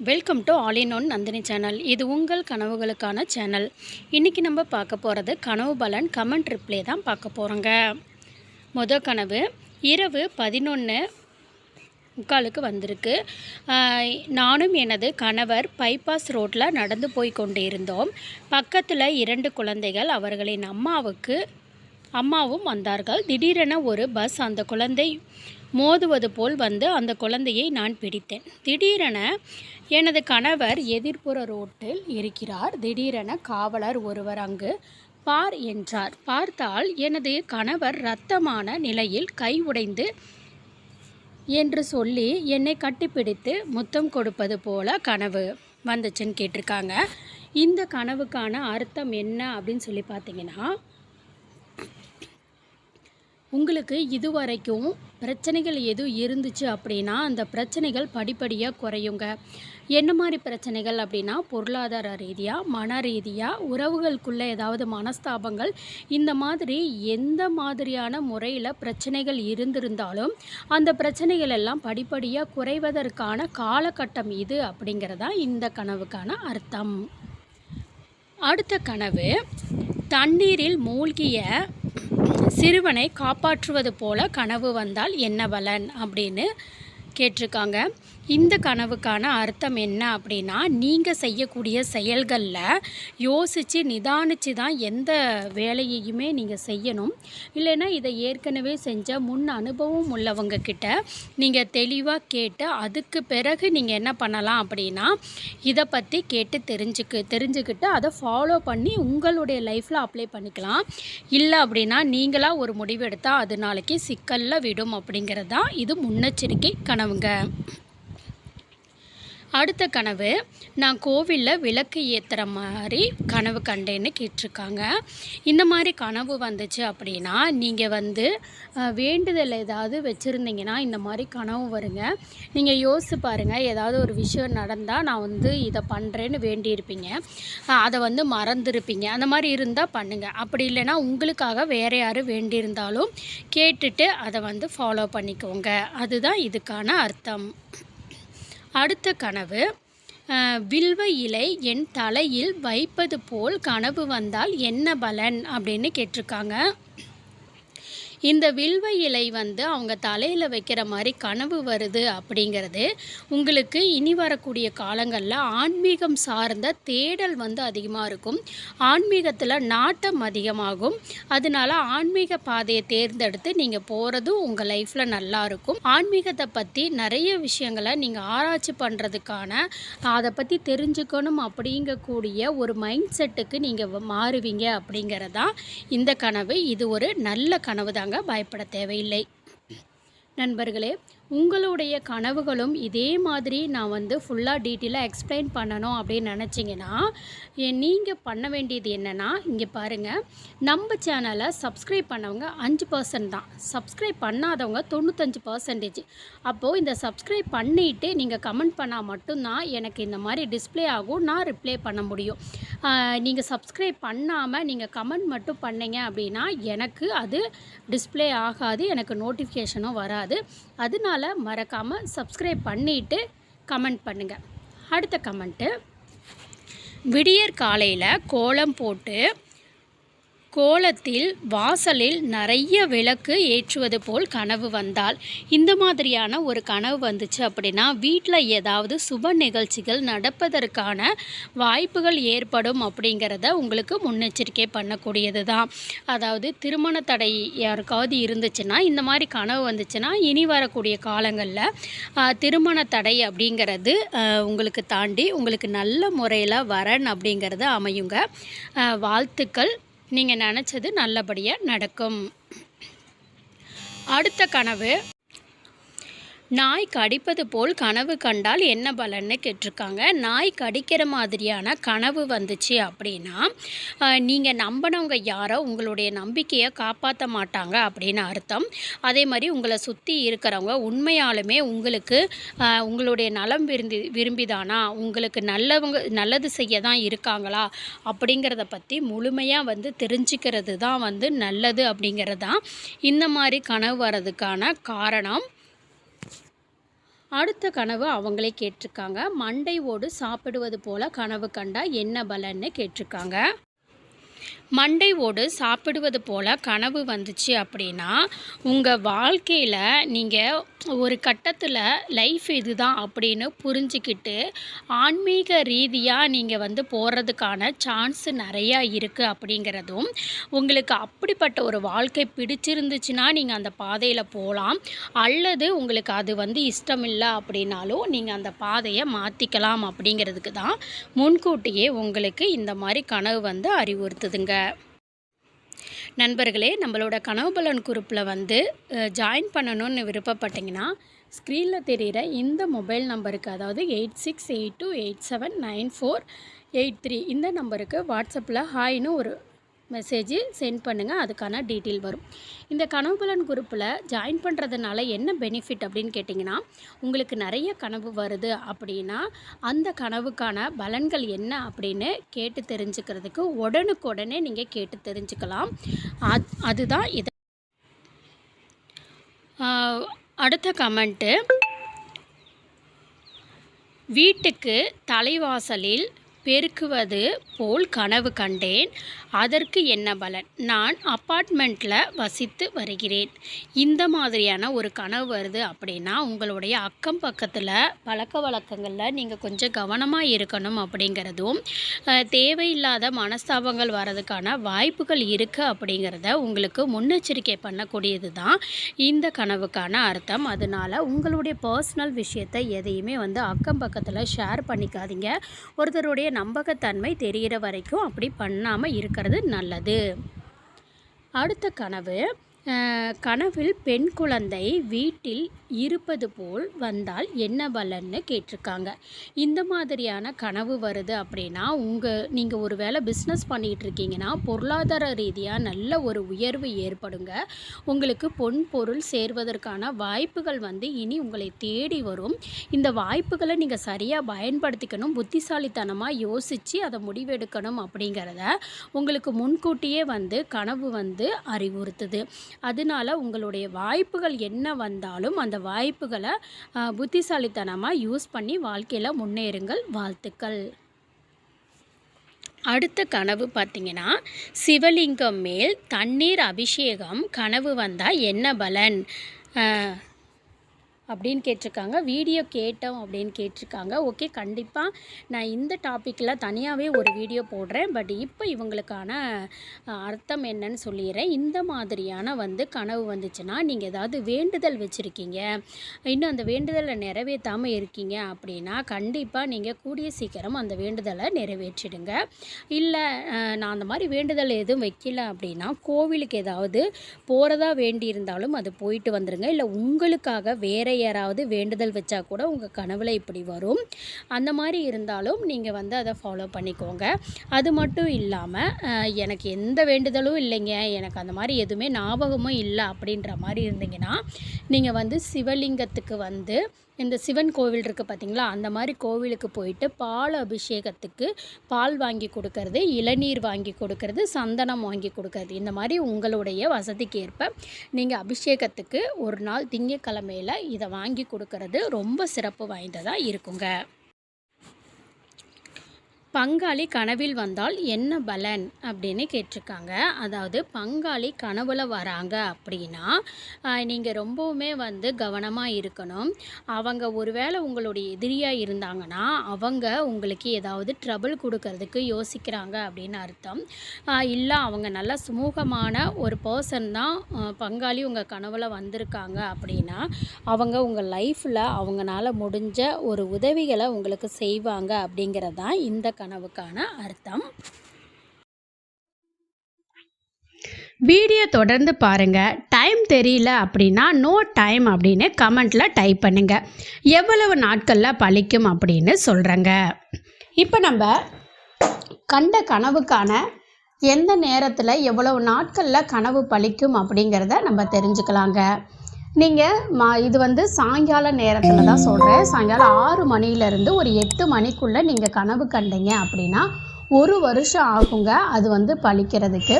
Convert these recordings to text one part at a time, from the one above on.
Welcome to all in one Nandini channel இது உங்கள் கனவுகளுக்கான channel இன்றைக்கி நம்ம பார்க்க போகிறது கனவு பலன் கமெண்ட் ரிப்ளே தான் பார்க்க போகிறோங்க மொதல் கனவு இரவு பதினொன்று முக்காலுக்கு வந்திருக்கு. நானும் எனது கணவர் பைபாஸ் ரோட்டில் நடந்து போய் கொண்டு இருந்தோம் பக்கத்தில் இரண்டு குழந்தைகள் அவர்களின் அம்மாவுக்கு அம்மாவும் வந்தார்கள். திடீரென ஒரு பஸ் அந்த குழந்தை மோதுவது போல் வந்து அந்த குழந்தையை நான் பிடித்தேன். திடீரென எனது கணவர் எதிர்ப்புற ரோட்டில் இருக்கிறார். திடீரென காவலர் ஒருவர் அங்கு பார் என்றார். பார்த்தால் எனது கணவர் இரத்தமான நிலையில் கை உடைந்து என்று சொல்லி என்னை கட்டிப்பிடித்து முத்தம் கொடுப்பது போல கனவு வந்துச்சுன்னு கேட்டிருக்காங்க. இந்த கனவுக்கான அர்த்தம் என்ன அப்படின்னு சொல்லி பார்த்தீங்கன்னா உங்களுக்கு இதுவரைக்கும் பிரச்சனைகள் எதுவும் இருந்துச்சு அப்படின்னா அந்த பிரச்சனைகள் படிப்படியாக குறையுங்க. என்ன மாதிரி பிரச்சனைகள் அப்படின்னா பொருளாதார ரீதியாக மன ரீதியாக உறவுகளுக்குள்ளே ஏதாவது மனஸ்தாபங்கள் இந்த மாதிரி எந்த மாதிரியான முறையில் பிரச்சனைகள் இருந்திருந்தாலும் அந்த பிரச்சனைகள் எல்லாம் படிப்படியாக குறைவதற்கான காலகட்டம் இது அப்படிங்கிறதா இந்த கனவுக்கான அர்த்தம். அடுத்த கனவு தண்ணீரில் மூழ்கிய சிறுவனை காப்பாற்றுவது போல கனவு வந்தால் என்ன பலன் அப்படின்னு கேட்டிருக்காங்க. இந்த கனவுக்கான அர்த்தம் என்ன அப்படின்னா நீங்கள் செய்யக்கூடிய செயல்களில் யோசித்து நிதானித்து தான் எந்த வேலையையுமே நீங்கள் செய்யணும். இல்லைன்னா இதை ஏற்கனவே செஞ்ச முன் அனுபவம் உள்ளவங்க கிட்ட நீங்கள் தெளிவாக கேட்டு அதுக்கு பிறகு நீங்கள் என்ன பண்ணலாம் அப்படின்னா இதை பற்றி கேட்டு தெரிஞ்சுக்கு தெரிஞ்சுக்கிட்டு அதை ஃபாலோ பண்ணி உங்களுடைய லைஃப்பில் அப்ளை பண்ணிக்கலாம். இல்லை அப்படின்னா நீங்களாக ஒரு முடிவு எடுத்தால் அது நாளைக்கு சிக்கலில் விடும் அப்படிங்கிறது தான் இது முன்னெச்சரிக்கை கனவுங்க. அடுத்த கனவு நான் கோவிலில் விளக்கு ஏற்றுற மாதிரி கனவு கண்டேன்னு கேட்டிருக்காங்க. இந்த மாதிரி கனவு வந்துச்சு அப்படின்னா நீங்கள் வந்து வேண்டுதல் ஏதாவது வச்சுருந்தீங்கன்னா இந்த மாதிரி கனவு வருங்க. நீங்கள் யோசிச்சு பாருங்கள் ஏதாவது ஒரு விஷயம் நடந்தால் நான் வந்து இதை பண்ணுறேன்னு வேண்டியிருப்பீங்க. அதை வந்து மறந்துருப்பீங்க. அந்த மாதிரி இருந்தால் பண்ணுங்கள் அப்படி இல்லைன்னா உங்களுக்காக வேறு யாரும் வேண்டியிருந்தாலும் கேட்டுட்டு அதை வந்து ஃபாலோ பண்ணிக்கோங்க. அதுதான் இதுக்கான அர்த்தம். அடுத்த கனவு வில்வ இலை என் தலையில் வைப்பது போல் கனவு வந்தால் என்ன பலன்? அப்படின்னு கேட்டிருக்காங்க. இந்த வில்வ இலை வந்து அவங்க தலையில் வைக்கிற மாதிரி கனவு வருது அப்படிங்கிறது உங்களுக்கு இனி வரக்கூடிய காலங்களில் ஆன்மீகம் சார்ந்த தேடல் வந்து அதிகமாக இருக்கும். ஆன்மீகத்தில் நாட்டம் அதிகமாகும். அதனால ஆன்மீக பாதையை தேர்ந்தெடுத்து நீங்கள் போகிறதும் உங்கள் லைஃப்பில் நல்லா இருக்கும். ஆன்மீகத்தை பற்றி நிறைய விஷயங்களை நீங்கள் ஆராய்ச்சி பண்ணுறதுக்கான அதை பற்றி தெரிஞ்சுக்கணும் அப்படிங்கக்கூடிய ஒரு மைண்ட் செட்டுக்கு நீங்கள் மாறுவீங்க அப்படிங்கிறதான் இந்த கனவு. இது ஒரு நல்ல கனவு தாங்க பயப்பட தேவையில்லை. நண்பர்களே உங்களுடைய கனவுகளும் இதே மாதிரி நான் வந்து ஃபுல்லாக டீட்டெயிலாக எக்ஸ்பிளைன் பண்ணணும் அப்படின்னு நினச்சிங்கன்னா நீங்கள் பண்ண வேண்டியது என்னென்னா இங்கே பாருங்கள் நம்ம சேனலை சப்ஸ்கிரைப் பண்ணவங்க அஞ்சு பர்சன்ட் தான். சப்ஸ்கிரைப் பண்ணாதவங்க தொண்ணூத்தஞ்சு பர்சன்டேஜ் அப்போது இந்த சப்ஸ்கிரைப் பண்ணிவிட்டு நீங்கள் கமெண்ட் பண்ணால் மட்டும்தான் எனக்கு இந்த மாதிரி டிஸ்ப்ளே ஆகும் நான் ரிப்ளை பண்ண முடியும். நீங்கள் சப்ஸ்கிரைப் பண்ணாமல் நீங்கள் கமெண்ட் மட்டும் பண்ணீங்க அப்படின்னா எனக்கு அது டிஸ்ப்ளே ஆகாது எனக்கு நோட்டிஃபிகேஷனும் வராது. அதனால மறக்காமல் சப்ஸ்கிரைப் பண்ணிவிட்டு கமெண்ட் பண்ணுங்கள் அடுத்த கமெண்ட்டு விடியற் காலையில் கோலம் போட்டு கோலத்தில் வாசலில் நிறைய விளக்கு ஏற்றுவது போல் கனவு வந்தால் இந்த மாதிரியான ஒரு கனவு வந்துச்சு அப்படின்னா வீட்டில் ஏதாவது சுப நிகழ்ச்சிகள் நடப்பதற்கான வாய்ப்புகள் ஏற்படும் அப்படிங்கிறத உங்களுக்கு முன்னெச்சரிக்கை பண்ணக்கூடியது தான் அதாவது திருமண தடை யாருக்காவது இருந்துச்சுன்னா இந்த மாதிரி கனவு வந்துச்சுன்னா இனி வரக்கூடிய காலங்களில் திருமண தடை அப்படிங்கிறது உங்களுக்கு தாண்டி உங்களுக்கு நல்ல முறையில் வரன் அப்படிங்கிறது அமையுங்க. வாழ்த்துக்கள். நீங்கள் நினச்சது நல்லபடியாக நடக்கும். அடுத்த கனவு. நாய் கடிப்பது போல் கனவு கண்டால் என்ன பலன்னு கேட்டிருக்காங்க. நாய் கடிக்கிற மாதிரியான கனவு வந்துச்சு அப்படின்னா நீங்கள் நம்பினவங்க யாரோ உங்களுடைய நம்பிக்கையை காப்பாற்ற மாட்டாங்க அப்படின்னு அர்த்தம். அதே மாதிரி உங்களை சுற்றி இருக்கிறவங்க உண்மையாலுமே உங்களுக்கு உங்களுடைய நலம் விரும்பி விரும்பிதானா? உங்களுக்கு நல்லவங்க நல்லது செய்ய தான் இருக்காங்களா? அப்படிங்கிறத பற்றி முழுமையாக வந்து தெரிஞ்சுக்கிறது தான் வந்து நல்லது அப்படிங்கிறது தான் இந்த மாதிரி கனவு வர்றதுக்கான காரணம். அடுத்த கனவு அவங்களே கேட்டிருக்காங்க. மண்டை ஓடு சாப்பிடுவது போல கனவு கண்டா என்ன பலன்னு கேட்டிருக்காங்க. மண்டை ஓடு சாப்பிடுவது போல் கனவு வந்துச்சு அப்படின்னா உங்கள் வாழ்க்கையில் நீங்கள் ஒரு கட்டத்தில் லைஃப் இதுதான் அப்படின்னு புரிஞ்சுக்கிட்டு ஆன்மீக ரீதியாக நீங்கள் வந்து போகிறதுக்கான சான்ஸ் நிறையா இருக்குது அப்படிங்கிறதும் உங்களுக்கு அப்படிப்பட்ட ஒரு வாழ்க்கை பிடிச்சிருந்துச்சுன்னா நீங்கள் அந்த பாதையில் போகலாம் அல்லது உங்களுக்கு அது வந்து இஷ்டம் இல்லை அப்படின்னாலும் நீங்கள் அந்த பாதையை மாற்றிக்கலாம் அப்படிங்கிறதுக்கு தான் முன்கூட்டியே உங்களுக்கு இந்த மாதிரி கனவு வந்து அறிவுறுத்துதுங்க. நண்பர்களே நம்மளோட கனவு பலன் குரூப்பில் வந்து ஜாயின் பண்ணணும்னு விருப்பப்பட்டீங்கன்னா ஸ்க்ரீனில் தெரிகிற இந்த மொபைல் நம்பருக்கு அதாவது eight six eight two eight seven nine four eight three இந்த நம்பருக்கு வாட்ஸ்அப்பில் ஹாய்னு ஒரு மெசேஜ் சென்ட் பண்ணுங்கள் அதுக்கான டீட்டெயில் வரும். இந்த கனவு பலன் குரூப்பில் ஜாயின் பண்ணுறதுனால என்ன பெனிஃபிட் அப்படின்னு கேட்டிங்கன்னா உங்களுக்கு நிறைய கனவு வருது அப்படின்னா அந்த கனவுக்கான பலன்கள் என்ன அப்படின்னு கேட்டு தெரிஞ்சுக்கிறதுக்கு உடனுக்குடனே நீங்கள் கேட்டு தெரிஞ்சுக்கலாம். அது அதுதான் இது அடுத்த கமெண்ட்டு வீட்டுக்கு தலைவாசலில் பெருக்குவது போல் கனவு கண்டேன். அதற்கு என்ன பலன்? நான் அப்பார்ட்மெண்ட்டில் வசித்து வருகிறேன். இந்த மாதிரியான ஒரு கனவு வருது அப்படின்னா உங்களுடைய அக்கம் பக்கத்தில் பழக்க வழக்கங்களில் நீங்கள் கொஞ்சம் கவனமாக இருக்கணும் அப்படிங்கிறதும் தேவையில்லாத மனஸ்தாபங்கள் வர்றதுக்கான வாய்ப்புகள் இருக்குது அப்படிங்கிறத உங்களுக்கு முன்னெச்சரிக்கை பண்ணக்கூடியது தான் இந்த கனவுக்கான அர்த்தம். அதனால் உங்களுடைய பர்சனல் விஷயத்தை எதையுமே வந்து அக்கம் பக்கத்தில் ஷேர் பண்ணிக்காதீங்க. ஒருத்தருடைய நம்பகத்தன்மை தெரிகிற வரைக்கும் அப்படி பண்ணாமல் இருக்கிறது நல்லது. அடுத்த கனவு கனவில் பெண் குழந்தை வீட்டில் இருப்பது போல் வந்தால் என்ன பலன்னு கேட்டிருக்காங்க. இந்த மாதிரியான கனவு வருது அப்படின்னா உங்கள் நீங்கள் ஒரு வேளை பிஸ்னஸ் பண்ணிகிட்டு இருக்கீங்கன்னா பொருளாதார ரீதியாக நல்ல ஒரு உயர்வு ஏற்படுங்க. உங்களுக்கு பொன் பொருள் சேர்வதற்கான வாய்ப்புகள் வந்து இனி உங்களை தேடி வரும். இந்த வாய்ப்புகளை நீங்கள் சரியாக பயன்படுத்திக்கணும் புத்திசாலித்தனமாக யோசித்து அதை முடிவெடுக்கணும் அப்படிங்கிறத உங்களுக்கு முன்கூட்டியே வந்து கனவு வந்து அறிவுறுத்துது. அதனால உங்களுடைய வாய்ப்புகள் என்ன வந்தாலும் அந்த வாய்ப்புகளை புத்திசாலித்தனமாக யூஸ் பண்ணி வாழ்க்கையில் முன்னேறுங்கள். வாழ்த்துக்கள். அடுத்த கனவு பார்த்தீங்கன்னா சிவலிங்கம் மேல் தண்ணீர் அபிஷேகம். கனவு வந்தால் என்ன பலன்? அப்படின்னு கேட்டிருக்காங்க. வீடியோ கேட்டோம் அப்படின்னு கேட்டிருக்காங்க. ஓகே கண்டிப்பாக நான் இந்த டாப்பிக்கில் தனியாகவே ஒரு வீடியோ போடுறேன். பட் இப்போ இவங்களுக்கான அர்த்தம் என்னன்னு சொல்லிடுறேன். இந்த மாதிரியான வந்து கனவு வந்துச்சுன்னா நீங்கள் ஏதாவது வேண்டுதல் வச்சுருக்கீங்க. இன்னும் அந்த வேண்டுதலை நிறைவேற்றாமல் இருக்கீங்க அப்படின்னா கண்டிப்பாக நீங்கள் கூடிய சீக்கிரம் அந்த வேண்டுதலை நிறைவேற்றிடுங்க. இல்லை நான் அந்த மாதிரி வேண்டுதல் எதுவும் வைக்கல அப்படின்னா கோவிலுக்கு ஏதாவது போகிறதா வேண்டி இருந்தாலும் அது போயிட்டு வந்துடுங்க இல்லை உங்களுக்காக வேறு யாராவது வேண்டுதல் வச்சா கூட உங்கள் கனவில் இப்படி வரும். அந்த மாதிரி இருந்தாலும் நீங்கள் வந்து அதை ஃபாலோ பண்ணிக்கோங்க. அது மட்டும் இல்லாமல் எனக்கு எந்த வேண்டுதலும் இல்லைங்க. எனக்கு அந்த மாதிரி எதுவுமே ஞாபகமும் இல்லை அப்படின்ற மாதிரி இருந்தீங்கன்னா நீங்கள் வந்து சிவலிங்கத்துக்கு வந்து இந்த சிவன் கோவில் இருக்குது பார்த்தீங்களா அந்த மாதிரி கோவிலுக்கு போயிட்டு பால் அபிஷேகத்துக்கு பால் வாங்கி கொடுக்கறது இளநீர் வாங்கி கொடுக்கறது சந்தனம் வாங்கி கொடுக்கறது. இந்த மாதிரி உங்களுடைய வசதிக்கு ஏற்ப நீங்கள் அபிஷேகத்துக்கு ஒரு நாள் திங்கக்கிழமையில் இதை வாங்கி கொடுக்கறது ரொம்ப சிறப்பு வாய்ந்ததாக இருக்குங்க. பங்காளி கனவில் வந்தால் என்ன பலன் அப்படின்னு கேட்டிருக்காங்க. அதாவது பங்காளி கனவுல வராங்க அப்படின்னா நீங்கள் ரொம்பவுமே வந்து கவனமாக இருக்கணும். அவங்க ஒருவேளை உங்களுடைய எதிரியாக இருந்தாங்கன்னா அவங்க உங்களுக்கு ஏதாவது ட்ரபிள் கொடுக்கறதுக்கு யோசிக்கிறாங்க அப்படின்னு அர்த்தம். இல்லை அவங்க நல்ல சுமூகமான ஒரு பர்சன் தான் பங்காளி உங்கள் கனவுல வந்திருக்காங்க அப்படின்னா அவங்க உங்கள் லைஃப்பில் அவங்களால முடிஞ்ச ஒரு உதவிகளை உங்களுக்கு செய்வாங்க அப்படிங்கிறது தான் இந்த கனவுக்கான அர்த்தம். வீடியோ தொடர்ந்து பாருங்கள் டைம் தெரியல அப்படின்னா நோ டைம் அப்படின்னு கமெண்ட்டில் டைப் பண்ணுங்க. எவ்வளவு நாட்களில் பழிக்கும் அப்படின்னு சொல்கிறேங்க இப்போ நம்ம கண்ட கனவுக்கான எந்த நேரத்தில் எவ்வளவு நாட்களில் கனவு பழிக்கும் அப்படிங்கிறத நம்ம தெரிஞ்சுக்கலாங்க. நீங்கள் மா இது வந்து சாயங்கால நேரத்தில் தான் சொல்கிறேன் சாயங்காலம் ஆறு மணிலேருந்து ஒரு எட்டு மணிக்குள்ளே நீங்கள் கனவு கண்டீங்க அப்படின்னா ஒரு வருஷம் ஆகுங்க அது வந்து பழிக்கிறதுக்கு.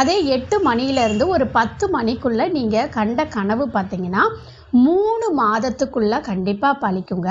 அதே எட்டு மணியிலேருந்து ஒரு பத்து மணிக்குள்ளே நீங்கள் கண்ட கனவு பார்த்தீங்கன்னா மூணு மாதத்துக்குள்ளே கண்டிப்பாக பழிக்குங்க.